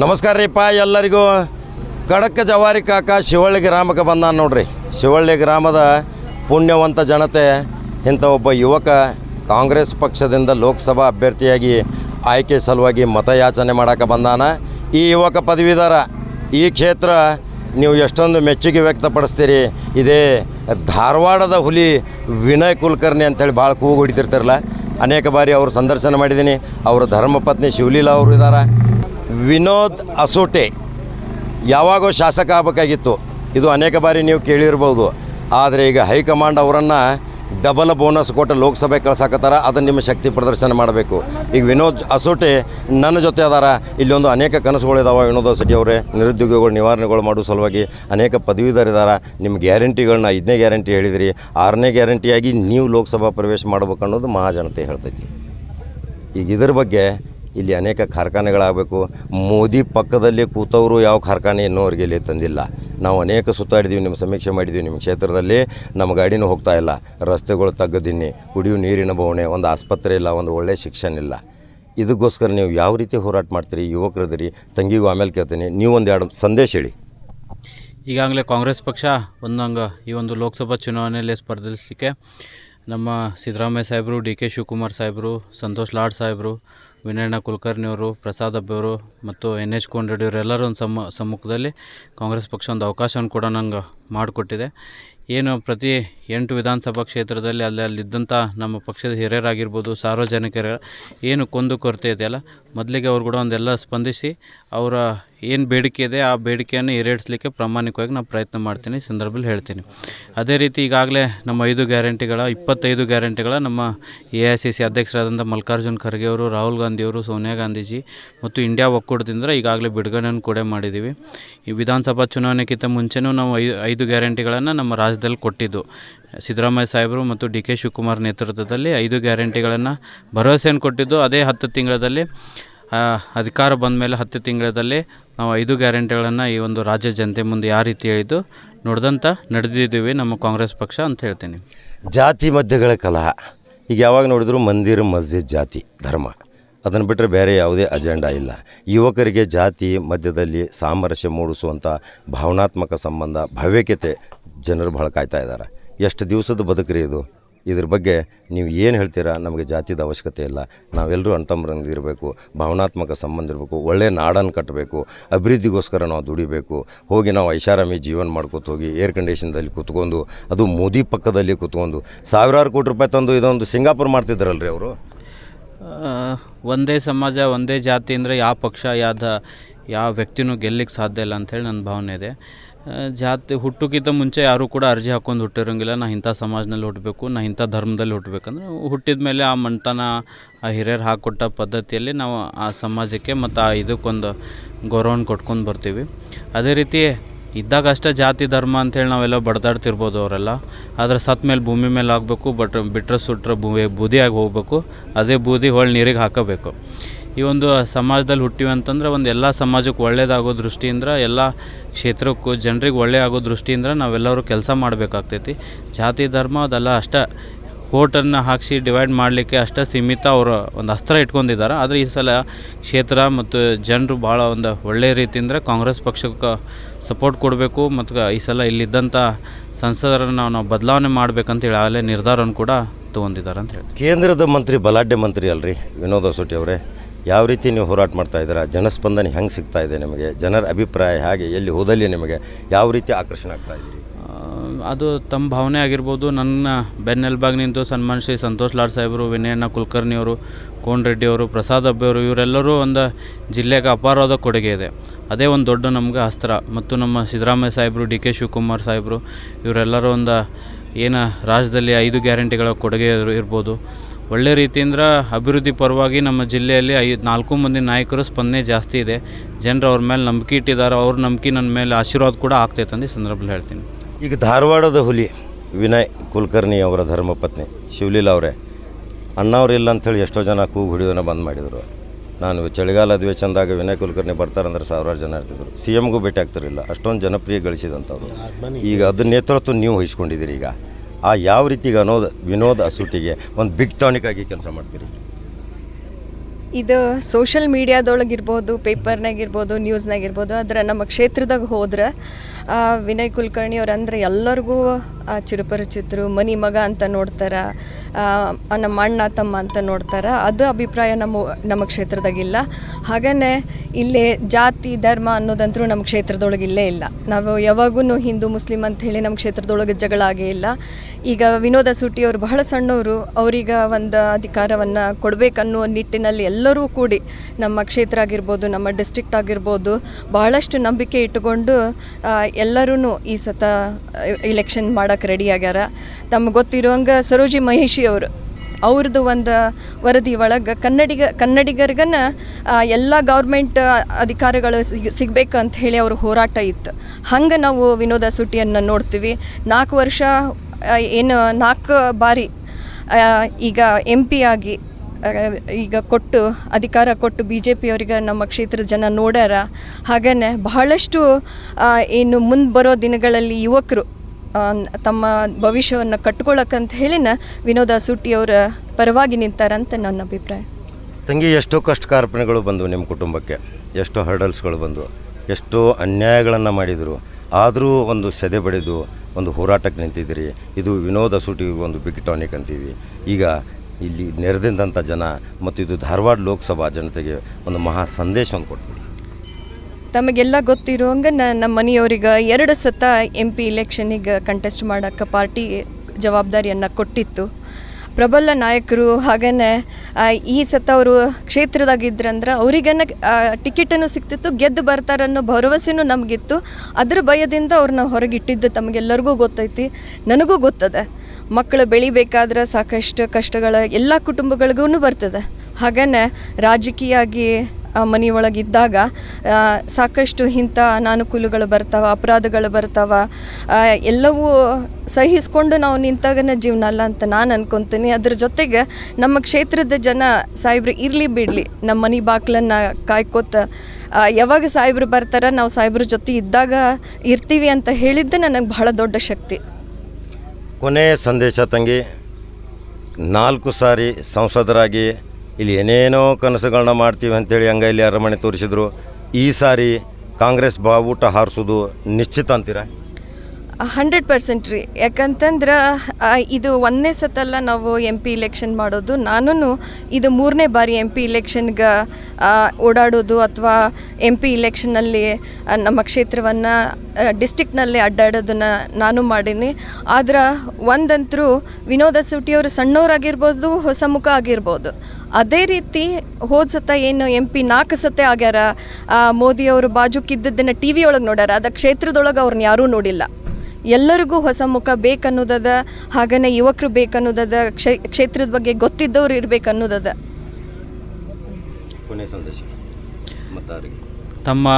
ನಮಸ್ಕಾರ ರೀಪ್ಪ ಎಲ್ಲರಿಗೂ. ಖಡಕ್ ಜವಾರಿ ಕಾಕ ಶಿವಳ್ಳಿ ಗ್ರಾಮಕ್ಕೆ ಬಂದ ನೋಡ್ರಿ. ಶಿವಳ್ಳಿ ಗ್ರಾಮದ ಪುಣ್ಯವಂತ ಜನತೆ, ಇಂಥ ಒಬ್ಬ ಯುವಕ ಕಾಂಗ್ರೆಸ್ ಪಕ್ಷದಿಂದ ಲೋಕಸಭಾ ಅಭ್ಯರ್ಥಿಯಾಗಿ ಆಯ್ಕೆ ಸಲುವಾಗಿ ಮತಯಾಚನೆ ಮಾಡೋಕೆ ಬಂದಾನ. ಈ ಯುವಕ ಪದವೀಧರ, ಈ ಕ್ಷೇತ್ರ ನೀವು ಎಷ್ಟೊಂದು ಮೆಚ್ಚುಗೆ ವ್ಯಕ್ತಪಡಿಸ್ತೀರಿ. ಇದೇ ಧಾರವಾಡದ ಹುಲಿ ವಿನಯ್ ಕುಲಕರ್ಣಿ ಅಂತೇಳಿ ಭಾಳ ಕೂಗು ಹೊಡಿತಿರ್ತಾರಲ್ಲ. ಅನೇಕ ಬಾರಿ ಅವರು ಸಂದರ್ಶನ ಮಾಡಿದ್ದೀನಿ. ಅವರ ಧರ್ಮಪತ್ನಿ ಶಿವಲೀಲಾ ಅವರು ಇದ್ದಾರೆ ವಿನೋದ್ ಅಸೋಟೆ ಯಾವಾಗೋ ಶಾಸಕ ಆಗಬೇಕಾಗಿತ್ತು. ಇದು ಅನೇಕ ಬಾರಿ ನೀವು ಕೇಳಿರ್ಬೋದು. ಆದರೆ ಈಗ ಹೈಕಮಾಂಡ್ ಅವರನ್ನು ಡಬಲ್ ಬೋನಸ್ ಕೊಟ್ಟು ಲೋಕಸಭೆ ಕಳ್ಸಾಕತ್ತಾರ, ಅದನ್ನು ನಿಮ್ಮ ಶಕ್ತಿ ಪ್ರದರ್ಶನ ಮಾಡಬೇಕು. ಈಗ ವಿನೋದ್ ಅಸೋಟೆ ನನ್ನ ಜೊತೆ ಅದಾರ. ಇಲ್ಲೊಂದು ಅನೇಕ ಕನಸುಗಳಿದಾವೆ ವಿನೋದ್ ಅಸೋಟಿ ಅವರೇ. ನಿರುದ್ಯೋಗಿಗಳು ನಿವಾರಣೆಗಳು ಮಾಡೋ ಸಲುವಾಗಿ ಅನೇಕ ಪದವೀಧರಿದಾರ ನಿಮ್ಮ ಗ್ಯಾರಂಟಿಗಳನ್ನ ಐದನೇ ಗ್ಯಾರಂಟಿ ಹೇಳಿದಿರಿ. ಆರನೇ ಗ್ಯಾರಂಟಿಯಾಗಿ ನೀವು ಲೋಕಸಭಾ ಪ್ರವೇಶ ಮಾಡ್ಬೇಕು ಅನ್ನೋದು ಮಹಾಜನತೆ ಹೇಳ್ತೈತಿ. ಈಗ ಇದ್ರ ಬಗ್ಗೆ ಇಲ್ಲಿ ಅನೇಕ ಕಾರ್ಖಾನೆಗಳಾಗಬೇಕು. ಮೋದಿ ಪಕ್ಕದಲ್ಲಿ ಕೂತವರು ಯಾವ ಕಾರ್ಖಾನೆ ಇನ್ನೂವರೆಗೆ ಇಲ್ಲಿ ತಂದಿಲ್ಲ. ನಾವು ಅನೇಕ ಸುತ್ತಾಡಿದ್ದೀವಿ ನಿಮ್ಮ ಸಮೀಕ್ಷೆ ಮಾಡಿದ್ದೀವಿ ನಿಮ್ಮ ಕ್ಷೇತ್ರದಲ್ಲಿ ನಮ್ಮ ಗಾಡಿನೂ ಹೋಗ್ತಾ ಇಲ್ಲ. ರಸ್ತೆಗಳು ತಗ್ಗದಿನ್ನಿ ಕುಡಿಯುವ ನೀರಿನ ಬವಣೆ ಒಂದು ಆಸ್ಪತ್ರೆ ಇಲ್ಲ, ಒಂದು ಒಳ್ಳೆಯ ಶಿಕ್ಷಣ ಇಲ್ಲ. ಇದಕ್ಕೋಸ್ಕರ ನೀವು ಯಾವ ರೀತಿ ಹೋರಾಟ ಮಾಡ್ತೀರಿ ಯುವಕರದಿರಿ ತಂಗಿಗೂ ಆಮೇಲೆ ಕೇಳ್ತೀನಿ ನೀವು ಒಂದು ಎರಡು ಸಂದೇಶ ಹೇಳಿ. ಈಗಾಗಲೇ ಕಾಂಗ್ರೆಸ್ ಪಕ್ಷ ಒಂದಂಗ ಈ ಒಂದು ಲೋಕಸಭಾ ಚುನಾವಣೆಯಲ್ಲಿ ಸ್ಪರ್ಧಿಸಲಿಕ್ಕೆ ನಮ್ಮ ಸಿದ್ದರಾಮಯ್ಯ ಸಾಹೇಬರು, ಡಿ ಕೆ ಶಿವಕುಮಾರ್ ಸಾಹೇಬರು, ಸಂತೋಷ್ ಲಾಡ್ ಸಾಹೇಬರು ವಿನಯಣ್ಣ ಕುಲಕರ್ಣಿ ಅವರು ಪ್ರಸಾದ್ ಅಬ್ಬಿಯವರು ಮತ್ತು ಎನ್ ಎಚ್ ಕೋನ್ ಎಲ್ಲರೂ ಒಂದು ಸಮ್ಮ ಸಮ್ಮುಖದಲ್ಲಿ ಕಾಂಗ್ರೆಸ್ ಪಕ್ಷ ಒಂದು ಅವಕಾಶವನ್ನು ಕೂಡ ನಂಗೆ ಮಾಡಿಕೊಟ್ಟಿದೆ. ಏನು ಪ್ರತಿ ಎಂಟು ವಿಧಾನಸಭಾ ಕ್ಷೇತ್ರದಲ್ಲಿ ಅಲ್ಲಿ ಅಲ್ಲಿದ್ದಂಥ ನಮ್ಮ ಪಕ್ಷದ ಹಿರಿಯರಾಗಿರ್ಬೋದು, ಸಾರ್ವಜನಿಕರ ಏನು ಕೊಂದು ಕೊರತೆ ಇದೆಯಲ್ಲ ಮೊದಲಿಗೆ ಅವ್ರು ಕೂಡ ಒಂದೆಲ್ಲ ಸ್ಪಂದಿಸಿ ಅವರ ಏನು ಬೇಡಿಕೆ ಇದೆ, ಆ ಬೇಡಿಕೆಯನ್ನು ಈಡೇರಿಸಲಿಕ್ಕೆ ಪ್ರಾಮಾಣಿಕವಾಗಿ ನಾವು ಪ್ರಯತ್ನ ಮಾಡ್ತೀನಿ ಸಂದರ್ಭದಲ್ಲಿ ಹೇಳ್ತೀನಿ. ಅದೇ ರೀತಿ ಈಗಾಗಲೇ ನಮ್ಮ ಐದು ಗ್ಯಾರಂಟಿಗಳ, ಇಪ್ಪತ್ತೈದು ಗ್ಯಾರಂಟಿಗಳ ನಮ್ಮ ಎ ಐ ಸಿ ಸಿ ಅಧ್ಯಕ್ಷರಾದಂಥ ಮಲ್ಲಿಕಾರ್ಜುನ್ ಖರ್ಗೆ ಅವರು, ರಾಹುಲ್ ಗಾಂಧಿಯವರು ಸೋನಿಯಾ ಗಾಂಧೀಜಿ ಮತ್ತು ಇಂಡಿಯಾ ಒಕ್ಕೂಟದಿಂದ ಈಗಾಗಲೇ ಬಿಡುಗಡೆಯನ್ನು ಕೂಡ ಮಾಡಿದ್ದೀವಿ. ಈ ವಿಧಾನಸಭಾ ಚುನಾವಣೆಗಿಂತ ಮುಂಚೆನೂ ನಾವು ಐ, ಐದು ಗ್ಯಾರಂಟಿಗಳನ್ನು ನಮ್ಮ ರಾಜ್ಯದಲ್ಲಿ ಕೊಟ್ಟಿದ್ದು. ಸಿದ್ದರಾಮಯ್ಯ ಸಾಹೇಬರು ಮತ್ತು ಡಿ ಕೆ ಶಿವಕುಮಾರ್ ನೇತೃತ್ವದಲ್ಲಿ ಐದು ಗ್ಯಾರಂಟಿಗಳನ್ನು ಭರವಸೆಯನ್ನು ಕೊಟ್ಟಿದ್ದು. ಅದೇ ಹತ್ತು ತಿಂಗಳಲ್ಲಿ ಅಧಿಕಾರ ಬಂದ ಮೇಲೆ ಹತ್ತು ತಿಂಗಳಲ್ಲಿ ನಾವು ಐದು ಗ್ಯಾರಂಟಿಗಳನ್ನು ಈ ಒಂದು ರಾಜ್ಯ ಜನತೆ ಮುಂದೆ ಯಾವ ರೀತಿ ಹೇಳಿದ್ದು ನೋಡ್ದಂಥ ನಡೆದಿದ್ದೀವಿ ನಮ್ಮ ಕಾಂಗ್ರೆಸ್ ಪಕ್ಷ ಅಂತ ಹೇಳ್ತೀನಿ. ಜಾತಿ ಮಧ್ಯಗಳ ಕಲಹ. ಈಗ ಯಾವಾಗ ನೋಡಿದ್ರು ಮಂದಿರ ಮಸ್ಜಿದ್ ಜಾತಿ, ಧರ್ಮ. ಅದನ್ನು ಬಿಟ್ಟರೆ ಬೇರೆ ಯಾವುದೇ ಅಜೆಂಡಾ ಇಲ್ಲ. ಯುವಕರಿಗೆ ಜಾತಿ, ಮಧ್ಯದಲ್ಲಿ ಸಾಮರಸ್ಯ ಮೂಡಿಸುವಂಥ ಭಾವನಾತ್ಮಕ ಸಂಬಂಧ, ಭವ್ಯಕತೆ ಜನರು ಬಹಳ ಕಾಯ್ತಾ ಇದ್ದಾರೆ. ಎಷ್ಟು ದಿವಸದ ಬದುಕ್ರಿ ಇದು? ಇದ್ರ ಬಗ್ಗೆ ನೀವು ಏನು ಹೇಳ್ತೀರಾ? ನಮಗೆ ಜಾತಿದ ಅವಶ್ಯಕತೆ ಇಲ್ಲ. ನಾವೆಲ್ಲರೂ ಅಣ್ತಂಬರಂಗಿರಬೇಕು ಭಾವನಾತ್ಮಕ ಸಂಬಂಧ ಇರಬೇಕು ಒಳ್ಳೆಯ ನಾಡನ್ನು ಕಟ್ಟಬೇಕು ಅಭಿವೃದ್ಧಿಗೋಸ್ಕರ ನಾವು ದುಡಿಬೇಕು. ಹೋಗಿ ನಾವು ಐಷಾರಾಮಿ ಜೀವನ ಮಾಡ್ಕೊತ ಹೋಗಿ ಏರ್ ಕಂಡೀಷನ್ದಲ್ಲಿ ಕೂತ್ಕೊಂಡು, ಅದು ಮೋದಿ ಪಕ್ಕದಲ್ಲಿ ಕೂತ್ಕೊಂಡು, ಸಾವಿರಾರು ಕೋಟಿ ರೂಪಾಯಿ ತಂದು ಇದೊಂದು ಸಿಂಗಾಪುರ್ ಮಾಡ್ತಿದ್ರಲ್ರಿ ಅವರು? ಒಂದೇ ಸಮಾಜ, ಒಂದೇ ಜಾತಿ ಅಂದರೆ ಯಾವ ಪಕ್ಷ ಯಾವ್ದು ಯಾವ ವ್ಯಕ್ತಿನೂ ಗೆಲ್ಲಕ್ಕೆ ಸಾಧ್ಯ ಇಲ್ಲ ಅಂಥೇಳಿ ನನ್ನ ಭಾವನೆ ಇದೆ. ಜಾತಿ, ಹುಟ್ಟೋಕ್ಕಿಂತ ಮುಂಚೆ ಯಾರೂ ಕೂಡ ಅರ್ಜಿ ಹಾಕ್ಕೊಂಡು ಹುಟ್ಟಿರೋಂಗಿಲ್ಲ. ನಾ ಇಂಥ ಸಮಾಜದಲ್ಲಿ ಹುಟ್ಟಬೇಕು ನಾ ಇಂಥ ಧರ್ಮದಲ್ಲಿ ಹುಟ್ಟಬೇಕಂದ್ರೆ ಹುಟ್ಟಿದ ಮೇಲೆ ಆ ಮಣ್ತನ, ಆ ಹಿರಿಯರು ಹಾಕಿಕೊಟ್ಟ ಪದ್ಧತಿಯಲ್ಲಿ ನಾವು ಆ ಸಮಾಜಕ್ಕೆ ಮತ್ತು ಆ ಇದಕ್ಕೊಂದು ಗೌರವನ ಕೊಟ್ಕೊಂಡು ಬರ್ತೀವಿ. ಅದೇ ರೀತಿ ಇದ್ದಾಗ ಅಷ್ಟೇ ಜಾತಿ, ಧರ್ಮ ಅಂಥೇಳಿ ನಾವೆಲ್ಲ ಬಡ್ದಾಡ್ತಿರ್ಬೋದು ಅವರೆಲ್ಲ. ಆದರೆ ಸತ್ ಮೇಲೆ ಭೂಮಿ ಮೇಲೆ ಆಗಬೇಕು, ಬಟ್ ಬಿಟ್ಟರೆ ಸುಟ್ಟರೆ ಭೂ ಬೂದಿಯಾಗಿ ಹೋಗಬೇಕು. ಅದೇ ಬೂದಿ ಹೊಳ್ಳಿ ನೀರಿಗೆ ಹಾಕಬೇಕು. ಈ ಒಂದು ಸಮಾಜದಲ್ಲಿ ಹುಟ್ಟಿವಿ ಅಂತಂದ್ರೆ ಒಂದು ಎಲ್ಲ ಸಮಾಜಕ್ಕೆ ಒಳ್ಳೇದಾಗೋ ದೃಷ್ಟಿಯಿಂದ, ಎಲ್ಲ ಕ್ಷೇತ್ರಕ್ಕೂ ಜನರಿಗೆ ಒಳ್ಳೆ ಆಗೋ ದೃಷ್ಟಿಯಿಂದ ನಾವೆಲ್ಲರೂ ಕೆಲಸ ಮಾಡಬೇಕಾಗ್ತೈತಿ. ಜಾತಿ, ಧರ್ಮ ಅದೆಲ್ಲ ಅಷ್ಟೇ. ಓಟನ್ನು ಹಾಕಿಸಿ ಡಿವೈಡ್ ಮಾಡಲಿಕ್ಕೆ ಅಷ್ಟೇ ಸೀಮಿತ ಅವರು ಒಂದು ಅಸ್ತ್ರ ಇಟ್ಕೊಂಡಿದ್ದಾರೆ. ಆದರೆ ಈ ಸಲ ಕ್ಷೇತ್ರ ಮತ್ತು ಜನರು ಭಾಳ ಒಂದು ಒಳ್ಳೆಯ ರೀತಿಯಿಂದ ಕಾಂಗ್ರೆಸ್ ಪಕ್ಷಕ್ಕೆ ಸಪೋರ್ಟ್ ಕೊಡಬೇಕು ಮತ್ತು ಈ ಸಲ ಇಲ್ಲಿದ್ದಂಥ ಸಂಸದರನ್ನು ನಾವು ಬದಲಾವಣೆ ಮಾಡಬೇಕಂತ ಹೇಳಿ ಆಗಲೇ ನಿರ್ಧಾರವನ್ನು ಕೂಡ ತೊಗೊಂಡಿದ್ದಾರೆ ಅಂತ ಹೇಳಿ. ಕೇಂದ್ರದ ಮಂತ್ರಿ ಬಲಾಢ್ಯ ಮಂತ್ರಿ ಅಲ್ರಿ ವಿನೋದ ಸೊಟ್ಟಿ ಅವರೇ ಯಾವ ರೀತಿ ನೀವು ಹೋರಾಟ ಮಾಡ್ತಾ ಇದ್ದೀರಾ? ಜನಸ್ಪಂದನೆ ಹೆಂಗೆ ಸಿಗ್ತಾ ಇದೆ ನಿಮಗೆ? ಜನರ ಅಭಿಪ್ರಾಯ ಹಾಗೆ? ಎಲ್ಲಿ ಹೋದಲ್ಲಿ ನಿಮಗೆ? ಯಾವ ರೀತಿ ಆಕರ್ಷಣೆ ಆಗ್ತಾ ಆ, ಅದು ತಮ್ಮ ಭಾವನೆ ಆಗಿರ್ಬೋದು. ನನ್ನ ಬೆನ್ನೆಲ್ಬಾಗ್ ನಿಂತು ಸನ್ಮಾನ್ ಶ್ರೀ ಸಂತೋಷ್ ಲಾಡ್ ಸಾಹೇಬರು, ವಿನಯಣ್ಣ ಕುಲಕರ್ಣಿ ಅವರು, ಕೋನ್ ರೆಡ್ಡಿ ಅವರು, ಪ್ರಸಾದ್ ಅಬ್ಬೆ ಅವರು, ಇವರೆಲ್ಲರೂ ಒಂದು ಜಿಲ್ಲೆಗೆ ಅಪಾರವಾದ ಕೊಡುಗೆ ಇದೆ. ಅದೇ ಒಂದು ದೊಡ್ಡ ನಮಗೆ ಅಸ್ತ್ರ. ಮತ್ತು ನಮ್ಮ ಸಿದ್ದರಾಮಯ್ಯ ಸಾಹೇಬರು, ಡಿ ಕೆ ಶಿವಕುಮಾರ್ ಸಾಹೇಬರು, ಇವರೆಲ್ಲರೂ ಒಂದು ಏನು ರಾಜ್ಯದಲ್ಲಿ ಐದು ಗ್ಯಾರಂಟಿಗಳ ಕೊಡುಗೆ ಇರ್- ಇರ್ಬೋದು. ಒಳ್ಳೆ ರೀತಿಯಿಂದ ಅಭಿವೃದ್ಧಿ ಪರವಾಗಿ ನಮ್ಮ ಜಿಲ್ಲೆಯಲ್ಲಿ ಐ, ನಾಲ್ಕು ಮಂದಿ ನಾಯಕರು ಸ್ಪಂದನೆ ಜಾಸ್ತಿ ಇದೆ. ಜನರು ಅವ್ರ ಮೇಲೆ ನಂಬಿಕೆ ಇಟ್ಟಿದ್ದಾರೆ. ಅವ್ರ ನಂಬಿಕೆ ನನ್ನ ಮೇಲೆ ಆಶೀರ್ವಾದ ಕೂಡ ಆಗ್ತೈತೆ ಅಂತ ಈ ಸಂದರ್ಭದಲ್ಲಿ ಹೇಳ್ತೀನಿ. ಈಗ ಧಾರವಾಡದ ಹುಲಿ ವಿನಯ್ ಕುಲಕರ್ಣಿ ಅವರ ಧರ್ಮಪತ್ನಿ ಶಿವಲೀಲ ಅವರೇ. ಅಣ್ಣವ್ರಿಲ್ಲ ಅಂಥೇಳಿ ಎಷ್ಟೋ ಜನ ಕೂಗು ಹಿಡಿಯೋನ ಬಂದ್ ಮಾಡಿದರು. ನಾನು ಚಳಿಗಾಲ ಅಧಿವೇಶನದಾಗ ವಿನಯ್ ಕುಲಕರ್ಣಿ ಬರ್ತಾರಂದ್ರೆ ಸಾವಿರಾರು ಜನ ಇರ್ತಿದ್ರು. ಸಿ ಎಮ್ಗೂ ಭೇಟಿ ಆಗ್ತಿರಲಿಲ್ಲ. ಅಷ್ಟೊಂದು ಜನಪ್ರಿಯ ಗಳಿಸಿದಂಥವ್ರು. ಈಗ ಅದ್ರ ನೇತೃತ್ವ ನೀವು ವಹಿಸ್ಕೊಂಡಿದ್ದೀರಿ ಈಗ. ಆ ಯಾವ ರೀತಿಗೆ ಅನೋದ ವಿನೋದ್ ಅಸೂಟಿಗೆ ಒಂದು ಬಿಗ್ ಟಾನಿಕ್ ಆಗಿ ಕೆಲಸ ಮಾಡ್ತೀರಿ? ಇದು ಸೋಷಲ್ ಮೀಡಿಯಾದೊಳಗಿರ್ಬೋದು ಪೇಪರ್ನಾಗಿರ್ಬೋದು ನ್ಯೂಸ್ನಾಗಿರ್ಬೋದು ಆದ್ರೆ ನಮ್ಮ ಕ್ಷೇತ್ರದಾಗ ಹೋದ್ರೆ ವಿನಯ್ ಕುಲಕರ್ಣಿ ಅವ್ರು ಅಂದರೆ ಎಲ್ಲರಿಗೂ ಚಿರಪರಿಚಿತರು ಮನಿ ಮಗ ಅಂತ ನೋಡ್ತಾರ ಆ, ನಮ್ಮ ಅಣ್ಣ ತಮ್ಮ ಅಂತ ನೋಡ್ತಾರೆ ಅದು ಅಭಿಪ್ರಾಯ ನಮ್ಮ ನಮ್ಮ ಕ್ಷೇತ್ರದಾಗಿಲ್ಲ. ಹಾಗೇ ಇಲ್ಲಿ ಜಾತಿ ಧರ್ಮ ಅನ್ನೋದಂತರೂ ನಮ್ಮ ಕ್ಷೇತ್ರದೊಳಗೆ ಇಲ್ಲೇ ಇಲ್ಲ. ನಾವು ಯಾವಾಗೂ ಹಿಂದೂ ಮುಸ್ಲಿಂ ಅಂತ ಹೇಳಿ ನಮ್ಮ ಕ್ಷೇತ್ರದೊಳಗೆ ಜಗಳ ಆಗೇ ಇಲ್ಲ. ಈಗ ವಿನೋದ ಸೂಟಿ ಅವರು ಬಹಳ ಸಣ್ಣವರು ಅವ್ರಿಗೆ ಒಂದು ಅಧಿಕಾರವನ್ನು ಕೊಡಬೇಕನ್ನೋ ನಿಟ್ಟಿನಲ್ಲಿ ಎಲ್ಲರೂ ಕೂಡಿ ನಮ್ಮ ಕ್ಷೇತ್ರ ಆಗಿರ್ಬೋದು ನಮ್ಮ ಡಿಸ್ಟ್ರಿಕ್ಟ್ ಆಗಿರ್ಬೋದು ಬಹಳಷ್ಟು ನಂಬಿಕೆ ಇಟ್ಟುಕೊಂಡು ಎಲ್ಲರೂ ಈ ಸತ ಇಲೆಕ್ಷನ್ ಮಾಡೋಕೆ ರೆಡಿ ಆಗ್ಯಾರ. ತಮ್ಗೆ ಗೊತ್ತಿರೋಂಗೆ ಸರೋಜಿ ಮಹೇಶಿ ಅವರು. ಅವ್ರದ್ದು ಒಂದು ವರದಿ ಒಳಗೆ ಕನ್ನಡಿಗ, ಕನ್ನಡಿಗರಿಗನ ಎಲ್ಲ ಗೌರ್ಮೆಂಟ್ ಅಧಿಕಾರಿಗಳು ಅಂತ ಹೇಳಿ ಅವ್ರ ಹೋರಾಟ ಇತ್ತು. ಹಂಗೆ ನಾವು ವಿನೋದ ಸುಟಿಯನ್ನು ನೋಡ್ತೀವಿ. ನಾಲ್ಕು ವರ್ಷ ಏನು ನಾಲ್ಕು ಬಾರಿ ಈಗ ಎಂ ಆಗಿ ಈಗ ಕೊಟ್ಟು, ಅಧಿಕಾರ ಕೊಟ್ಟು ಬಿ ಜೆ ಪಿಯವರಿಗೆ ನಮ್ಮ ಕ್ಷೇತ್ರದ ಜನ ನೋಡ್ಯಾರ. ಹಾಗೇ ಬಹಳಷ್ಟು ಏನು ಮುಂದೆ ಬರೋ ದಿನಗಳಲ್ಲಿ ಯುವಕರು ತಮ್ಮ ಭವಿಷ್ಯವನ್ನು ಕಟ್ಕೊಳ್ಳೋಕ್ಕಂತ ಹೇಳಿನ ವಿನೋದ ಸುಟ್ಟಿಯವರ ಪರವಾಗಿ ನಿಂತಾರಂತ ನನ್ನ ಅಭಿಪ್ರಾಯ. ತಂಗಿ, ಎಷ್ಟೋ ಕಷ್ಟ ಕಾರ್ಪಣೆಗಳು ಬಂದವು ನಿಮ್ಮ ಕುಟುಂಬಕ್ಕೆ. ಎಷ್ಟೋ ಹರ್ಡಲ್ಸ್ಗಳು ಬಂದವು. ಎಷ್ಟೋ ಅನ್ಯಾಯಗಳನ್ನು ಮಾಡಿದರು. ಆದರೂ ಒಂದು ಸೆದೆ ಬಡಿದು ಒಂದು ಹೋರಾಟಕ್ಕೆ ನಿಂತಿದ್ದೀರಿ. ಇದು ವಿನೋದ ಸುಟ್ಟಿಗೆ ಒಂದು ಬಿಗ್ ಟಾನಿಕ್ ಅಂತೀವಿ. ಈಗ ಇಲ್ಲಿ ನೆರೆದಿಂದಂಥ ಜನ ಮತ್ತು ಇದು ಧಾರವಾಡ ಲೋಕಸಭಾ ಜನತೆಗೆ ಒಂದು ಮಹಾ ಸಂದೇಶವನ್ನು ಕೊಟ್ಬಿಡಿ. ತಮಗೆಲ್ಲ ಗೊತ್ತಿರೋಂಗೆ ನಮ್ಮ ಮನೆಯವ್ರಿಗೆ ಎರಡು ಸತ ಎಂ ಪಿ ಇಲೆಕ್ಷನಿಗೆ ಕಂಟೆಸ್ಟ್ ಮಾಡೋಕ್ಕೆ ಪಾರ್ಟಿ ಜವಾಬ್ದಾರಿಯನ್ನು ಕೊಟ್ಟಿತ್ತು. ಪ್ರಬಲ ನಾಯಕರು ಹಾಗೇ ಈ ಸತ ಅವರು ಕ್ಷೇತ್ರದಾಗಿದ್ರಂದ್ರೆ ಅವರಿಗೆನ ಟಿಕೆಟನ್ನು ಸಿಕ್ತಿತ್ತು, ಗೆದ್ದು ಬರ್ತಾರನ್ನೋ ಭರವಸೆನೂ ನಮಗಿತ್ತು. ಅದ್ರ ಭಯದಿಂದ ಅವ್ರನ್ನ ಹೊರಗಿಟ್ಟಿದ್ದು ತಮಗೆಲ್ಲರಿಗೂ ಗೊತ್ತೈತಿ, ನನಗೂ ಗೊತ್ತದೆ. ಮಕ್ಕಳು ಬೆಳಿಬೇಕಾದ್ರೆ ಸಾಕಷ್ಟು ಕಷ್ಟಗಳ ಎಲ್ಲ ಕುಟುಂಬಗಳಿಗೂ ಬರ್ತದೆ. ಹಾಗೇ ರಾಜಕೀಯಾಗಿ ಮನೆಯೊಳಗಿದ್ದಾಗ ಸಾಕಷ್ಟು ಇಂಥ ಅನಾನುಕೂಲಗಳು ಬರ್ತಾವೆ, ಅಪರಾಧಗಳು ಬರ್ತಾವೆ. ಎಲ್ಲವೂ ಸಹಿಸ್ಕೊಂಡು ನಾವು ನಿಂತಾಗನ ಜೀವನ ಅಲ್ಲ ಅಂತ ನಾನು ಅನ್ಕೊತೀನಿ. ಅದ್ರ ಜೊತೆಗೆ ನಮ್ಮ ಕ್ಷೇತ್ರದ ಜನ ಸಾಹೇಬ್ರು ಇರಲಿ ಬಿಡಲಿ ನಮ್ಮ ಮನೆ ಬಾಗ್ಲನ್ನು ಕಾಯ್ಕೋತ ಯಾವಾಗ ಸಾಹೇಬ್ರು ಬರ್ತಾರ, ನಾವು ಸಾಹೇಬ್ರ ಜೊತೆ ಇದ್ದಾಗ ಇರ್ತೀವಿ ಅಂತ ಹೇಳಿದ್ದೆ ನನಗೆ ಬಹಳ ದೊಡ್ಡ ಶಕ್ತಿ. ಕೊನೆಯ ಸಂದೇಶ ತಂಗಿ, ನಾಲ್ಕು ಸಾರಿ ಸಂಸದರಾಗಿ ಇಲ್ಲಿ ಏನೇನೋ ಕನಸುಗಳನ್ನ ಮಾಡ್ತೀವಿ ಅಂತೇಳಿ ಹಂಗ ಅರಮನೆ ತೋರಿಸಿದ್ರು, ಈ ಸಾರಿ ಕಾಂಗ್ರೆಸ್ ಬಾವುಟ ಹಾರಿಸೋದು ನಿಶ್ಚಿತ ಅಂತೀರಾ? ಹಂಡ್ರೆಡ್ ಪರ್ಸೆಂಟ್ ರೀ. ಯಾಕಂತಂದ್ರೆ ಇದು ಒಂದನೇ ಸತಲ್ಲ ನಾವು ಎಂ ಪಿ ಇಲೆಕ್ಷನ್ ಮಾಡೋದು. ನಾನು ಇದು ಮೂರನೇ ಬಾರಿ ಎಂ ಪಿ ಇಲೆಕ್ಷನ್ಗೆ ಓಡಾಡೋದು ಅಥವಾ ಎಂ ಪಿ ಇಲೆಕ್ಷನ್ನಲ್ಲಿ ನಮ್ಮ ಕ್ಷೇತ್ರವನ್ನು ಡಿಸ್ಟಿಕ್ನಲ್ಲಿ ಅಡ್ಡಾಡೋದನ್ನು ನಾನು ಮಾಡೀನಿ. ಆದ್ರೆ ಒಂದಂತರೂ ವಿನೋದ ಸೂಟಿಯವರು ಸಣ್ಣವರಾಗಿರ್ಬೋದು, ಹೊಸ ಮುಖ ಆಗಿರ್ಬೋದು. ಅದೇ ರೀತಿ ಹೋದ ಸತ ಏನು ಎಂ ಪಿ ನಾಲ್ಕು ಸತೆ ಆಗ್ಯಾರ ಮೋದಿಯವರು ಬಾಜುಕಿದ್ದದ್ದನ್ನು ಟಿ ವಿ ಒಳಗೆ ನೋಡ್ಯಾರ, ಅದ ಕ್ಷೇತ್ರದೊಳಗೆ ಅವ್ರನ್ನ ಯಾರೂ ನೋಡಿಲ್ಲ. ಎಲ್ಲರಿಗೂ ಹೊಸ ಮುಖ ಬೇಕನ್ನೋದದ ಹಾಗೆಯೇ ಯುವಕರು ಬೇಕನ್ನೋದದ ಕ್ಷೇ ಕ್ಷೇತ್ರದ ಬಗ್ಗೆ ಗೊತ್ತಿದ್ದವ್ರು ಇರಬೇಕನ್ನೋದದ. ಕೊನೆ ಸಂದೇಶ. ತಮ್ಮ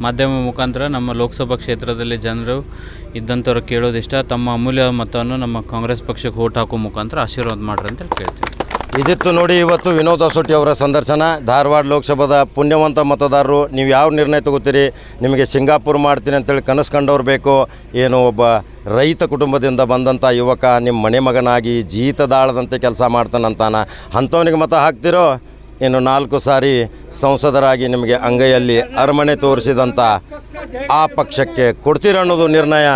ಮಾಧ್ಯಮ ಮುಖಾಂತರ ನಮ್ಮ ಲೋಕಸಭಾ ಕ್ಷೇತ್ರದಲ್ಲಿ ಜನರು ಇದ್ದಂಥವ್ರು ಕೇಳೋದಿಷ್ಟ ತಮ್ಮ ಅಮೂಲ್ಯ ಮತವನ್ನು ನಮ್ಮ ಕಾಂಗ್ರೆಸ್ ಪಕ್ಷಕ್ಕೆ ಓಟ್ ಹಾಕೋ ಮುಖಾಂತರ ಆಶೀರ್ವಾದ ಮಾಡ್ರಿ ಅಂತ ಕೇಳ್ತೀವಿ ಇದಿತ್ತು ನೋಡಿ ಇವತ್ತು ವಿನೋದ್ ಅಸೋಟಿ ಅವರ ಸಂದರ್ಶನ. ಧಾರವಾಡ ಲೋಕಸಭಾದ ಪುಣ್ಯವಂತ ಮತದಾರರು, ನೀವು ಯಾವ ನಿರ್ಣಯ ತಗೋತೀರಿ? ನಿಮಗೆ ಸಿಂಗಾಪುರ್ ಮಾಡ್ತೀನಿ ಅಂತೇಳಿ ಕನಸು ಕಂಡವ್ರು ಬೇಕು. ಏನು ಒಬ್ಬ ರೈತ ಕುಟುಂಬದಿಂದ ಬಂದಂಥ ಯುವಕ ನಿಮ್ಮ ಮನೆ ಮಗನಾಗಿ ಜೀತದಾಳದಂತೆ ಕೆಲಸ ಮಾಡ್ತಾನಂತಾನ ಅಂಥವನಿಗೆ ಮತ ಹಾಕ್ತಿರೋ? ಇನ್ನು ನಾಲ್ಕು ಸಾರಿ ಸಂಸದರಾಗಿ ನಿಮಗೆ ಅಂಗೈಯಲ್ಲಿ ಅರಮನೆ ತೋರಿಸಿದಂಥ ಆ ಪಕ್ಷಕ್ಕೆ ಕೊಡ್ತೀರ ಅನ್ನೋದು ನಿರ್ಣಯ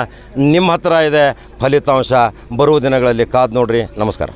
ನಿಮ್ಮ ಹತ್ರ ಇದೆ. ಫಲಿತಾಂಶ ಬರುವ ದಿನಗಳಲ್ಲಿ ಕಾದು ನೋಡ್ರಿ. ನಮಸ್ಕಾರ.